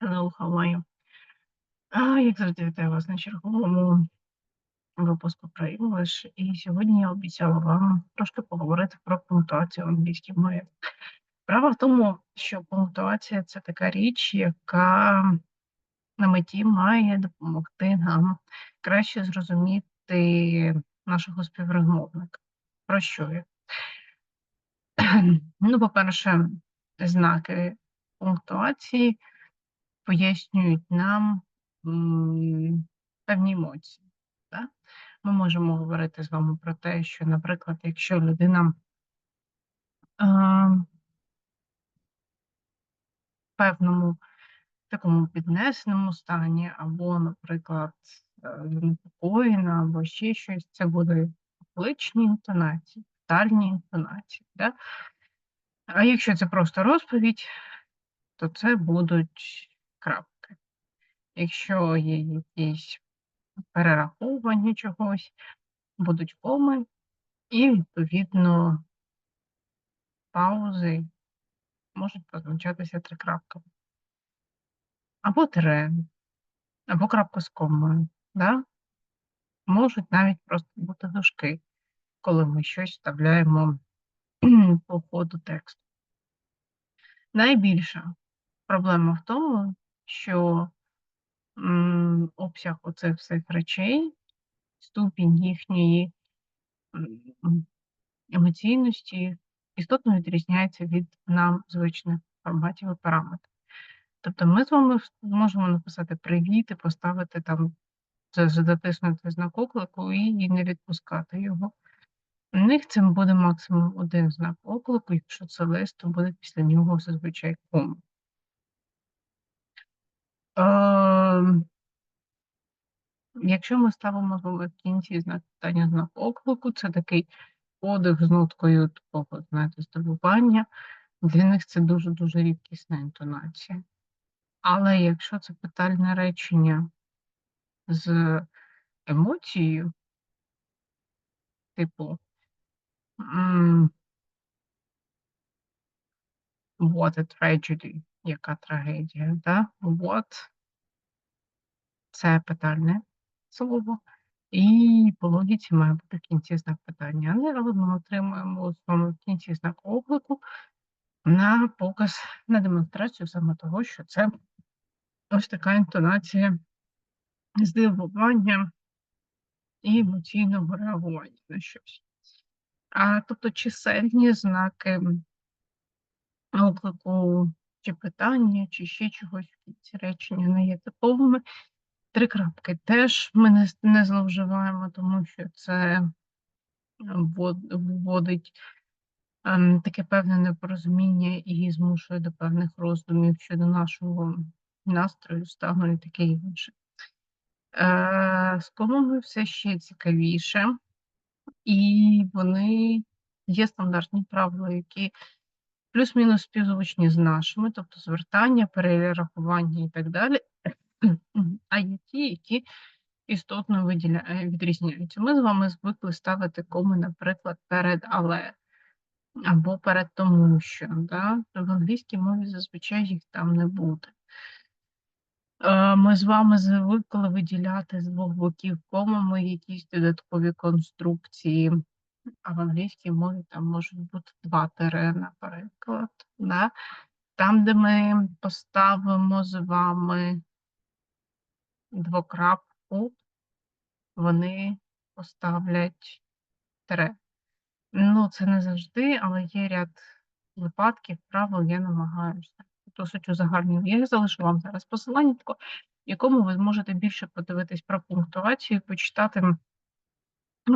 Hello, how як завжди, вітаю вас на черговому випуску про English. І сьогодні я обіцяла вам трошки поговорити про пунктуацію в англійській мові. Справа в тому, що пунктуація це така річ, яка на меті має допомогти нам краще зрозуміти нашого співрозмовника. Про що я? Ну, по-перше, знаки пунктуації пояснюють нам певні емоції. Так? Ми можемо говорити з вами про те, що, наприклад, якщо людина в певному такому піднесеному стані, або, наприклад, е, занепокоєна, або ще щось, це буде обличні інтонації, тотальні інтонації. Да? А якщо це просто розповідь, то це будуть крапки. Якщо є якісь перераховування чогось, будуть коми, і, відповідно, паузи можуть позначатися трикрапками. Або тире, або крапка з комою. Да? Можуть навіть просто бути дужки, коли ми щось вставляємо по ходу тексту. Найбільша проблема в тому, що обсяг оцих всіх речей, ступінь їхньої емоційності істотно відрізняється від нам звичних форматів і параметрів. Тобто ми з вами можемо написати привіт і поставити там, затиснути знак оклику і не відпускати його. У них це буде максимум один знак оклику, якщо це лист, то буде після нього зазвичай кома. Якщо ми ставимо в кінці знак знак оклику, це такий подих з ноткою такого, знаєте, здивування. Для них це дуже-дуже рідкісна інтонація. Але якщо це питальне речення з емоцією, типу What a tragedy, яка трагедія, да? What це питальне слово, і по логіці має бути в кінці знак питання. Але ми отримуємо в кінці знак оклику на показ, на демонстрацію саме того, що це ось така інтонація здивування і емоційного реагування на щось. А тобто чисельні знаки оклику чи питання, чи ще чогось кінці речення не є типовими. Три крапки теж ми не, не зловживаємо, тому що це е, вводить ем, таке певне непорозуміння і змушує до певних роздумів щодо нашого настрою, стану і таке інше. Е, з комами все ще цікавіше, і вони є стандартні правила, які плюс-мінус співзвучні з нашими, тобто звертання, перерахування і так далі. А є ті, які істотно е, відрізняються. Ми з вами звикли ставити коми, наприклад, перед але або перед тому, що да? в англійській мові зазвичай їх там не буде. Е, Ми з вами звикли виділяти з двох боків комами якісь додаткові конструкції, а в англійській мові там можуть бути два тире, наприклад. Да? Там, де ми поставимо з вами двокрапку, вони поставлять тире. Ну, це не завжди, але є ряд випадків, правил, я намагаюся досить узагальнюю. Я залишу вам зараз посилання, в якому ви зможете більше подивитись про пунктуацію, почитати,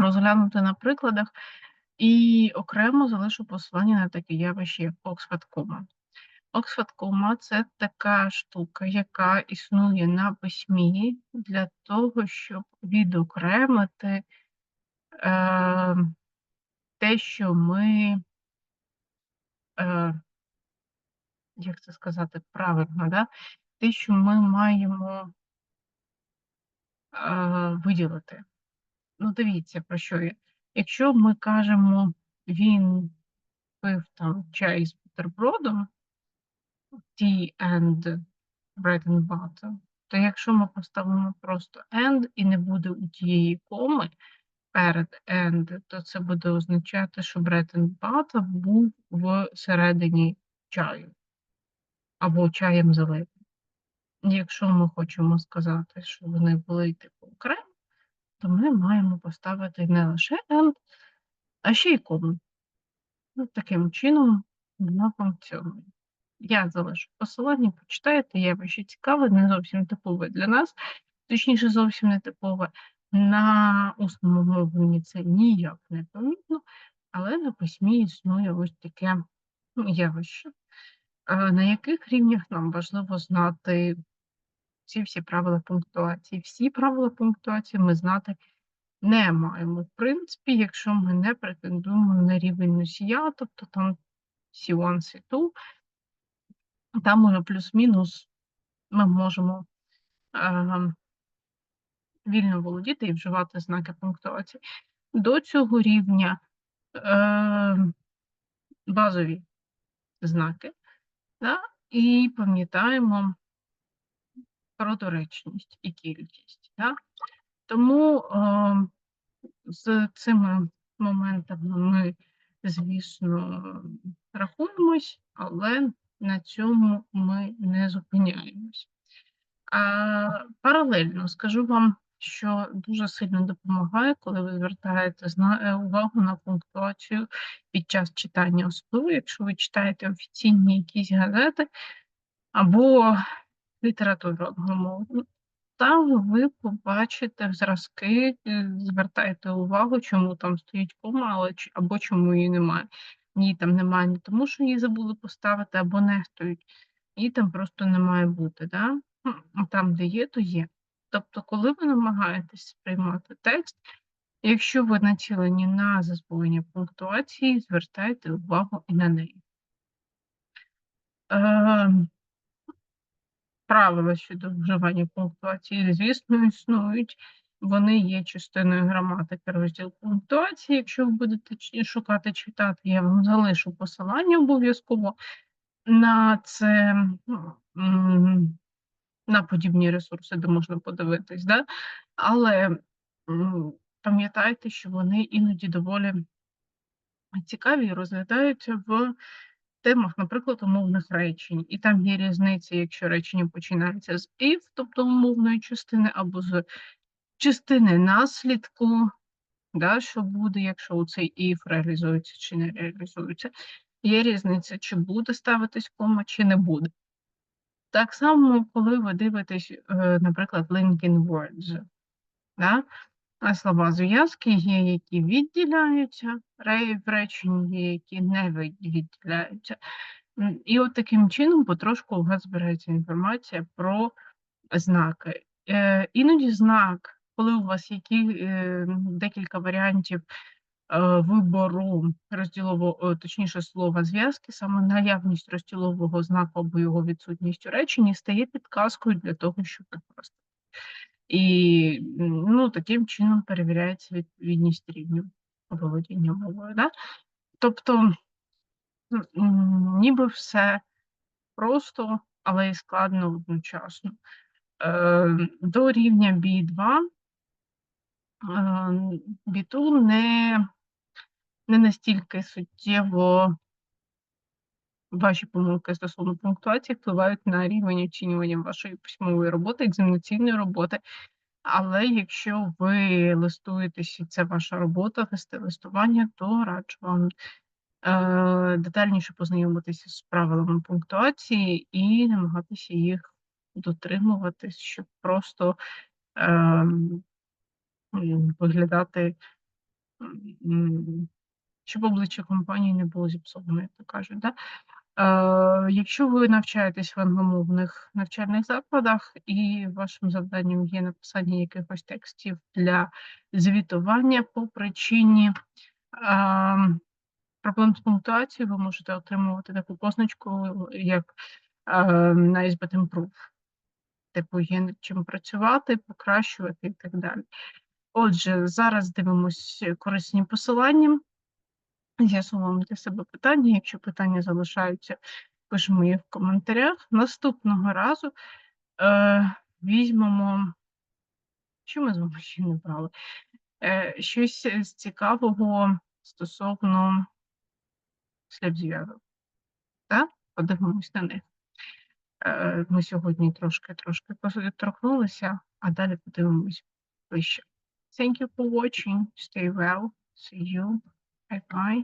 розглянути на прикладах, і окремо залишу посилання на таке явище, як Oxford Comma. Oxford Comma – це така штука, яка існує на письмі для того, щоб відокремити е, те, що ми, е, як це сказати правильно, да? те, що ми маємо е, виділити. Ну, дивіться, про що я. Якщо ми кажемо, він пив там чай з бутербродом, tea and bread and butter, то якщо ми поставимо просто and і не буде у тієї коми перед and, то це буде означати, що bread and butter був всередині чаю або чаєм залитий. Якщо ми хочемо сказати, що вони були типу окремо, то ми маємо поставити не лише and, а ще й кому. Ну, таким чином вона функціонує. Я залишу посилання, почитайте, є ваші цікаве, не зовсім типове для нас, точніше, зовсім не типове. На усному мовленні це ніяк не помітно, але на письмі існує ось таке ну, явище. На яких рівнях нам важливо знати ці всі правила пунктуації? Всі правила пунктуації ми знати не маємо. В принципі, якщо ми не претендуємо на рівень носія, тобто там C1, C2, там уже плюс-мінус ми можемо е, вільно володіти і вживати знаки пунктуації. До цього рівня е, базові знаки, да? і пам'ятаємо про доречність і кількість. Да? Тому е, з цими моментами ми, звісно, рахуємось, але на цьому ми не зупиняємось. А, Паралельно скажу вам, що дуже сильно допомагає, коли ви звертаєте е, увагу на пунктуацію під час читання, особливо, якщо ви читаєте офіційні якісь газети або літературу англомовну. Там ви побачите зразки, е, звертайте увагу, чому там стоїть кома, або чому її немає. Ні, там немає не тому, що її забули поставити, або нехтують. Її там просто не має бути. Да? Там, де є, то є. Тобто, коли ви намагаєтесь сприймати текст, якщо ви націлені на засвоєння пунктуації, звертайте увагу і на неї. Правила щодо вживання пунктуації, звісно, існують. Вони є частиною граматики розділ пунктуації. Якщо ви будете шукати читати, я вам залишу посилання обов'язково на це на подібні ресурси, де можна подивитись. Да? Але пам'ятайте, що вони іноді доволі цікаві і розглядаються в темах, наприклад, умовних речень. І там є різниця, якщо речення починається з if, тобто умовної частини, або з частини наслідку, да, що буде, якщо цей if реалізується чи не реалізується. Є різниця, чи буде ставитись кома, чи не буде. Так само, коли ви дивитесь, е, наприклад, linking words, да? Слова зв'язки є, які відділяються, в реченні є, які не відділяються. І от таким чином потрошку у вас збирається інформація про знаки. Е, іноді знак, коли у вас які е, декілька варіантів Е, вибору розділового, точніше слова зв'язки, саме наявність розділового знаку або його відсутність у реченні стає підказкою для того, щоб використати. І ну, таким чином перевіряється відповідність рівню володіння мовою. Да? Тобто, ніби все просто, але і складно одночасно. Е, до рівня B2 B2 не не настільки суттєво ваші помилки стосовно пунктуації впливають на рівень оцінювання вашої письмової роботи, екзаменаційної роботи. Але якщо ви листуєтесь, і це ваша робота, листування, то раджу вам е, детальніше познайомитися з правилами пунктуації і намагатися їх дотримуватись, щоб просто е, виглядати щоб обличчя компанії не було зіпсовано, як кажуть. Да? Е, Якщо ви навчаєтесь в англомовних навчальних закладах, і вашим завданням є написання якихось текстів для звітування по причині е, проблем з пунктуацією, ви можете отримувати таку позначку, як е, nice but improve. Типу, є над чим працювати, покращувати і так далі. Отже, зараз дивимося корисні посилання. З'ясовуємо для себе питання. Якщо питання залишаються, пишемо їх в коментарях. Наступного разу Е, візьмемо що ми з вами ще не брали? Е, щось з цікавого стосовно слів-зв'язок. Так? Подивимось на них. Е, ми сьогодні трошки-трошки торкнулися, а далі подивимось вище. Thank you for watching. Stay well. See you. Bye-bye.